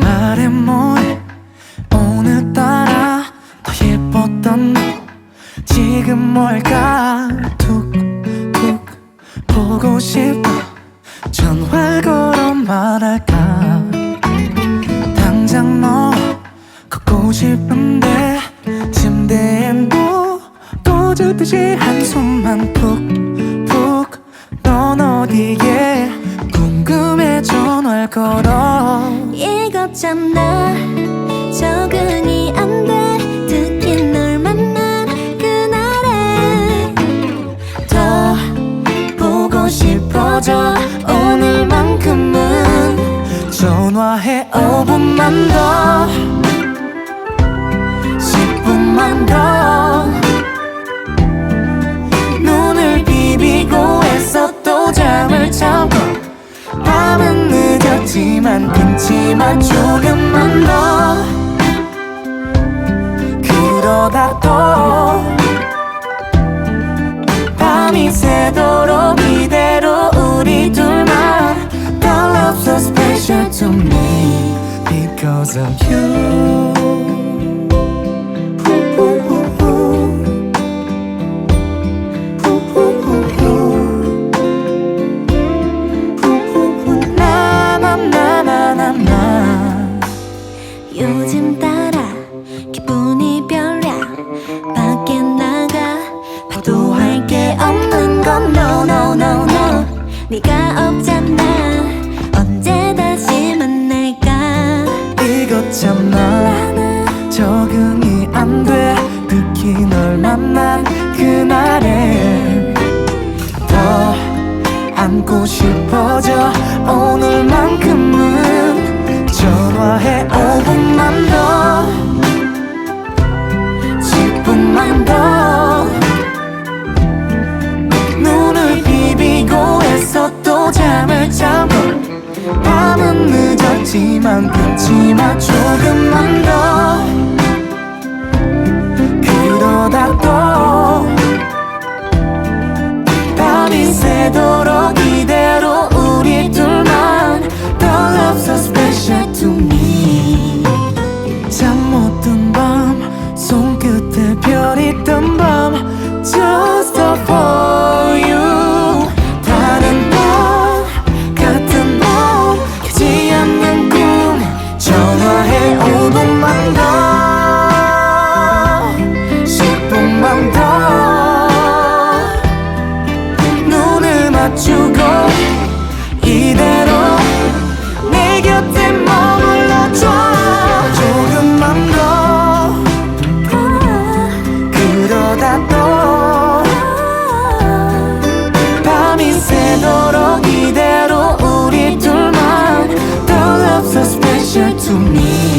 말해 뭐해 오늘따라 더 예뻤던 너. 지금 뭘까 툭툭 보고 싶어. 전화 걸어 말할까? 당장 너 걷고 싶은데 침대에 누워 듯이 한숨만 푹푹 넌 어디에 걸어. 이거잖아. 적응이 안 돼. 특히 널 만난 그날에. 더 보고 싶어져. 오늘만큼은. 전화해 5분만 더. 10분만 더. 눈을 비비고 애써 끊지 마 조금만 더 그러다 또 밤이 새도록 이대로 우리 둘만 The love so special to me Because of you 네가 없잖아. 언제 다시 만날까? 이것 참나 적응이 안 돼. 특히 널 만난 그날에 더 안고 싶어져 잠을 참고 밤은 늦었지만 그치마 조금만 더. 그러다 또 밤이 새도록 이대로 우리 둘만 The love's so special to me. 잠못 든 밤 손끝에 별이 뜬밤 Just a fall. to me.